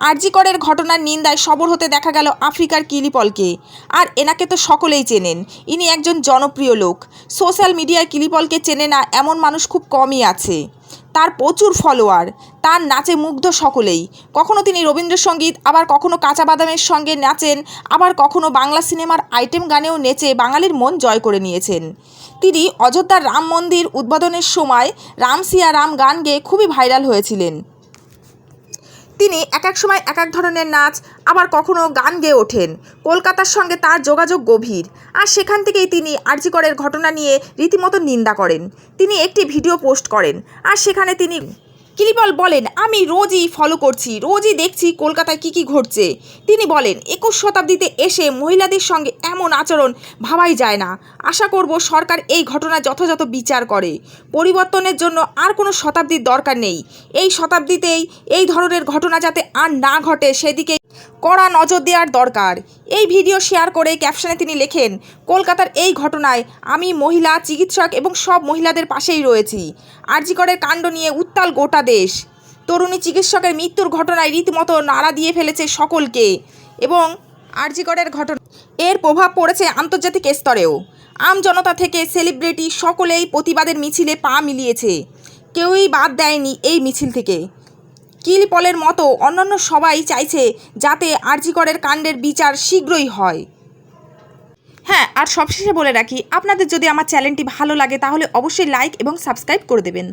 আরজিকরের ঘটনার নিন্দায় সবর হতে দেখা গেল আফ্রিকার কিলিপলকে। আর এনাকে তো সকলেই চেনেন। ইনি একজন জনপ্রিয় লোক। সোশ্যাল মিডিয়ায় কিলিপলকে চেনে না এমন মানুষ খুব কমই আছে। তার প্রচুর ফলোয়ার। তার নাচে মুগ্ধ সকলেই। কখনো তিনি রবীন্দ্রসঙ্গীত, আবার কখনো কাঁচা বাদামের সঙ্গে নাচেন, আবার কখনো বাংলা সিনেমার আইটেম গানেও নেচে বাঙালির মন জয় করে নিয়েছেন। তিনি অযোধ্যার রাম মন্দির উদ্বোধনের সময় রাম সিয়া রাম গান গেয়ে খুবই ভাইরাল হয়েছিলেন। তিনি এক এক সময় এক এক ধরনের নাচ, আবার কখনো গান গেয়ে ওঠেন। কলকাতার সঙ্গে তার যোগাযোগ গভীর। আর সেখান থেকেই তিনি আরজিকরের ঘটনা নিয়ে রীতিমতো নিন্দা করেন। তিনি একটি ভিডিও পোস্ট করেন। আর সেখানে তিনি কিলিপল বলেন, আমি রোজই ফলো করছি, রোজই দেখছি কলকাতায় কি কি ঘটছে। তিনি বলেন, একুশ শতাব্দীতে এসে মহিলাদের সঙ্গে এমন আচরণ ভাবাই যায় না। আশা করব সরকার এই ঘটনা যথাযথ বিচার করে। পরিবর্তনের জন্য আর কোনো শতাব্দীর দরকার নেই। এই শতাব্দীতেই এই ধরনের ঘটনা যাতে আর না ঘটে, সেদিকে কড়া নজর দেওয়ার দরকার। এই ভিডিও শেয়ার করে ক্যাপশনে তিনি লেখেন, কলকাতার এই ঘটনায় আমি মহিলা, চিকিৎসক এবং সব মহিলাদের পাশেই রয়েছি। আরজিকরের কাণ্ড নিয়ে উত্তাল গোটা দেশ। তরুণী চিকিৎসকের মৃত্যুর ঘটনায় রীতিমতো নাড়া দিয়ে ফেলেছে সকলকে এবং আরজিকরের ঘটনা এর প্রভাব পড়েছে আন্তর্জাতিক স্তরেও। আম জনতা থেকে সেলিব্রিটি সকলেই প্রতিবাদের মিছিলে পা মিলিয়েছে। কেউই বাদ দেয়নি এই মিছিল থেকে। কিলপলের মতো অন্যান্য সবাই চাইছে যাতে আরজিকরের কাণ্ডের বিচার শীঘ্রই হয়। হ্যাঁ আর সবশেষে বলে রাখি, আপনাদের যদি আমার চ্যানেলটি ভালো লাগে তাহলে অবশ্যই লাইক এবং সাবস্ক্রাইব করে দেবেন।